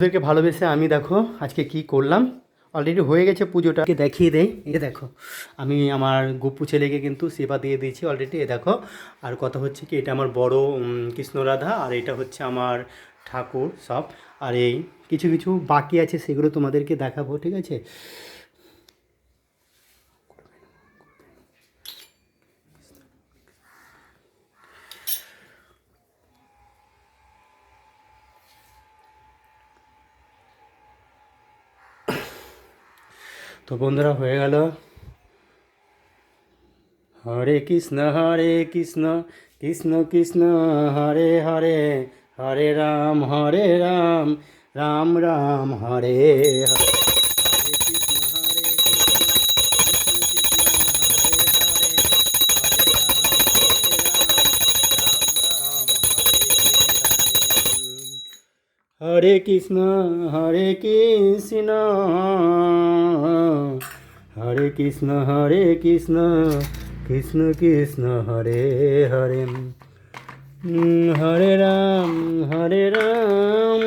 ওদেরকে ভালোবেসে আমি দেখো আজকে কি করলাম। অলরেডি হয়ে গেছে পুজোটাকে দেখিয়ে দেয় এ দেখো, আমি আমার গপু ছেলেকে কিন্তু সেবা দিয়ে দিয়েছি অলরেডি এ দেখো। আর কথা হচ্ছে কি, এটা আমার বড় কৃষ্ণ কৃষ্ণরাধা, আর এটা হচ্ছে আমার ঠাকুর সব। আর এই কিছু কিছু বাকি আছে, সেগুলো তোমাদেরকে দেখাবো, ঠিক আছে? তো বন্ধুরা হয়ে গেল। হরে কৃষ্ণ হরে কৃষ্ণ কৃষ্ণ কৃষ্ণ, হরে হরে হরে রাম হরে রাম রাম রাম, হরে হরে। হরে কৃষ্ণ হরে কৃষ্ণ। হরে কৃষ্ণ হরে কৃষ্ণ কৃষ্ণ কৃষ্ণ, হরে হরে। হরে রাম হরে রাম।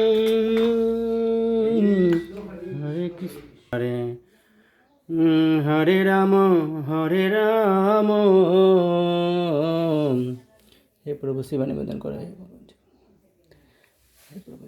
হরে কৃষ্ণ, হরে। হরে রাম হরে রাম। হে প্রভু শিবা নিবেদন করা হে প্রভু হে প্রভু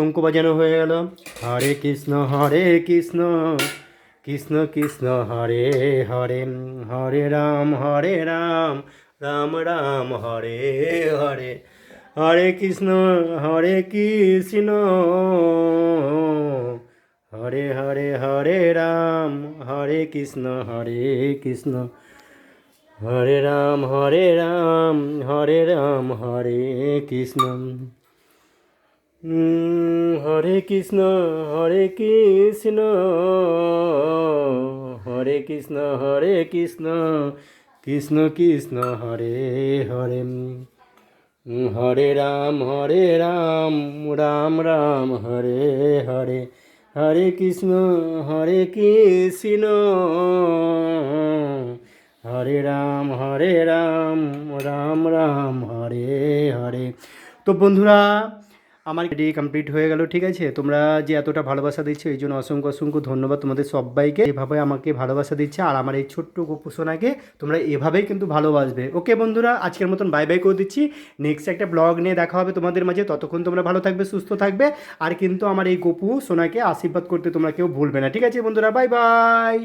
হরে কৃ- বাজানো হয়ে গেল হরে কৃষ্ণ হরে কৃষ্ণ কৃষ্ণ কৃষ্ণ হরে হরে হরে রাম হরে রাম রাম রাম হরে হরে হরে কৃষ্ণ হরে কৃষ্ণ হরে হরে হরে রাম হরে কৃষ্ণ হরে কৃষ্ণ হরে রাম হরে রাম হরে রাম হরে কৃষ্ণ হরে কৃষ্ণ হরে কৃষ্ণ হরে কৃষ্ণ হরে কৃষ্ণ কৃষ্ণ কৃষ্ণ, হরে হরে। হরে রাম হরে রাম রাম রাম, হরে হরে। হরে কৃষ্ণ হরে কৃষ্ণ, হরে রাম হরে রাম রাম রাম, হরে হরে। তো বন্ধুরা আমার এটি কমপ্লিট হয়ে গেল, ঠিক আছে? তোমরা যে এতটা ভালোবাসা দিচ্ছ, এই জন্য অসংখ্য অসংখ্য ধন্যবাদ তোমাদের সবাইকে। এভাবে আমাকে ভালোবাসা দিচ্ছে, আর আমার এই ছোট্ট গোপুসোনাকে তোমরা এভাবেই কিন্তু ভালোবাসবে। ওকে বন্ধুরা, আজকের মতন বাই বাই করে দিচ্ছি। নেক্সট একটা ব্লগ নিয়ে দেখা হবে তোমাদের মাঝে। ততক্ষণ তোমরা ভালো থাকবে, সুস্থ থাকবে। আর কিন্তু আমার এই গোপু সোনাকে আশীর্বাদ করতে তোমরা কেউ ভুলবে না, ঠিক আছে বন্ধুরা? Bye bye